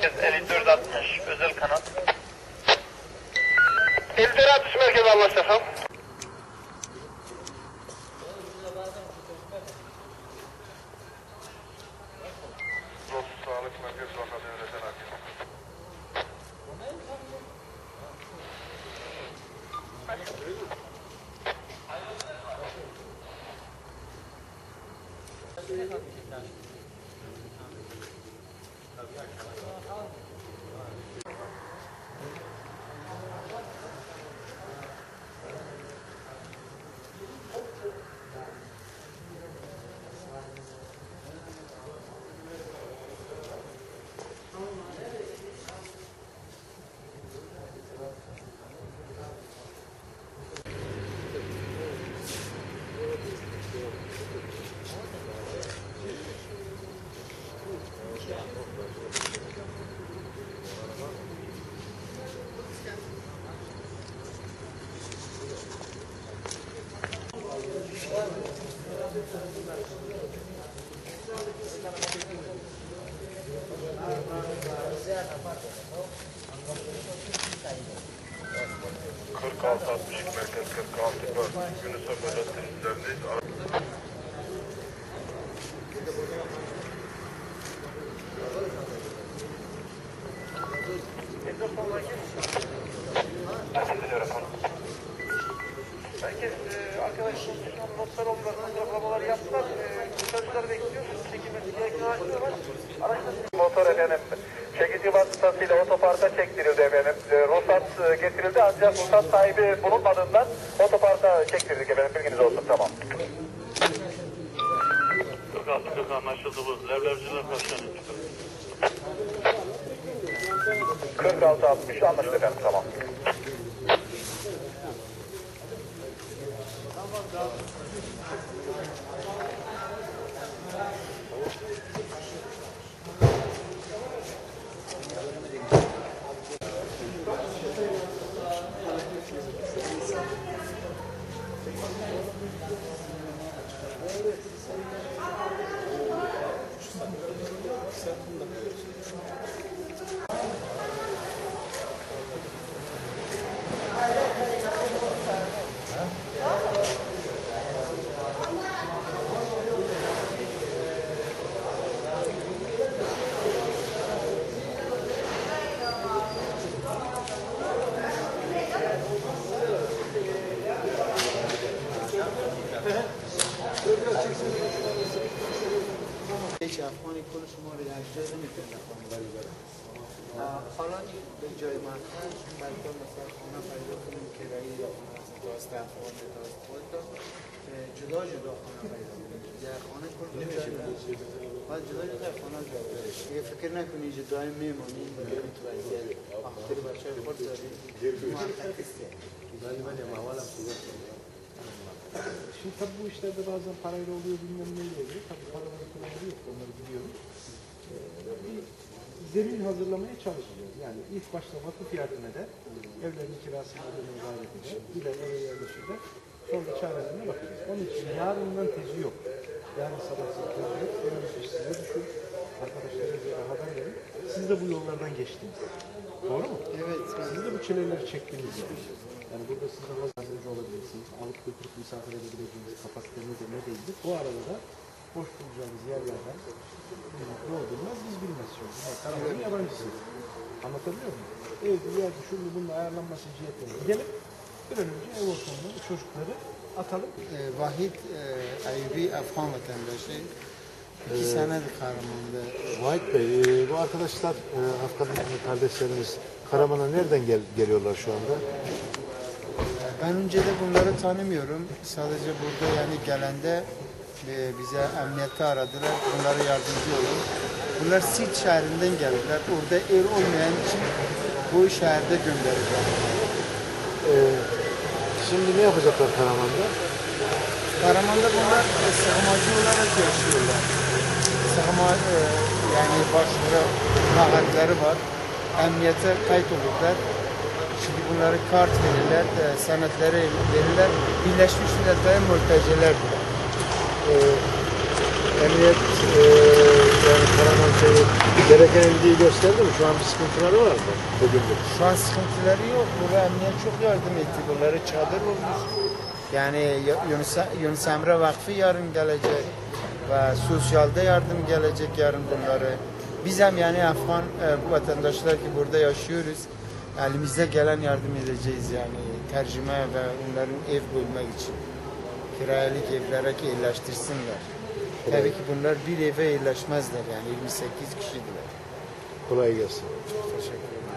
...5460 özel kanat. 5460 merkez anlaştık. Sağlık Merkez Vaka 46 62 merkez 46 Yunus Emre Üniversitesi'ndeyiz. Oldular, fotoğraflamalar yaptılar. E, Kurtarıcıları bekliyor. Çekilmesi gereken araçlar var. Araçlar Motor efendim çekici vasıtasıyla otoparka çektirildi efendim. E, ruhsat e, getirildi ancak ruhsat sahibi bulunmadığından otoparka çektirdik efendim bilginiz olsun tamam. 46 40 anlaşıldı bu. Levlevciler başkanı. 46 60 anlaşıldı efendim tamam. Yeah. هیچ افغانی کل شما رو یک جای نمی‌تونه بری بره حالا این به جای مرکز بلکه مثلا خانه پیدا کنیم که رایی یا خانه از توسط افغان خودتان اه، جدا جدا خانه پیدا کنیم یک خانه کل نمیشه باید جدا جدا خانه داره دیگه فکر نکنی اینجا دائم میمونی دیگه تو وضعیت آخر بچه خود داری منطقه Vali vali ama havalam Şimdi tabii bu işlerde bazen parayla oluyor, bilmem neyle oluyor. Tabii paraları kullanımı yok, onları biliyorum. Ee, bir zemin hazırlamaya çalışacağız. Yani ilk başta vakıf yardım eder, evlerin kirasını ödemeye gayret eder, gider eve yerleşirler. Sonra çarelerine bakacağız. Onun için yarından tezi yok. Yarın sabah tezi yok. Önümüz iş size düşür. Haber verin. Siz de bu yollardan geçtiniz. Doğru mu? Evet. Siz de bu çileleri çektiniz yani. Yani burada siz de yardımcı olabilirsiniz. Alıp götürüp misafir edebileceğiniz kapasiteniz de ne değildir. Bu arada da boş bulacağınız yerlerden ne olduğunu biz bilmez çünkü. Yani Karaman'ın yabancısıyız. Anlatabiliyor muyum? Evde yerde şunu bunun ayarlanması cihetine gidelim. Bir an önce ev ortamında bu çocukları atalım. Ee, Vahit e, Ayubi Afgan vatandaşı. İki senedir Kahraman'da. Vahit Bey, e, bu arkadaşlar e, Afgan kardeşlerimiz Karaman'a nereden gel- geliyorlar şu anda? Ben önce de bunları tanımıyorum. Sadece burada yani gelende e, bize emniyette aradılar. Bunlara yardımcı olun. Bunlar Siirt şehrinden geldiler. Orada ev olmayan için bu şehirde gönderdiler. E, şimdi ne yapacaklar Karaman'da? Karaman'da bunlar e, sığınmacı olarak yaşıyorlar. Sığınma e, yani başvuru kağıtları var. Emniyete kayıt olurlar. Şimdi bunları kart verirler, e, senetleri verirler. Birleşmiş Milletler'e mültecilerdir. E, emniyet e, yani Karaman şeyi gereken ilgiyi gösterdi mi? Şu an bir sıkıntıları var mı bugün de? Şu an sıkıntıları yok. Burada emniyet çok yardım etti. Bunları çadır olmuş. Yani Yunus, Yunus Emre Vakfı yarın gelecek ve sosyalde yardım gelecek yarın bunları. Biz hem yani Afgan e, bu vatandaşlar ki burada yaşıyoruz. Elimizde gelen yardım edeceğiz yani tercüme ve onların ev bulmak için. Kiralık evlere ki yerleştirsinler. Tabii ki bunlar bir eve yerleşmezler yani 28 kişidirler. Kolay gelsin. Teşekkür ederim.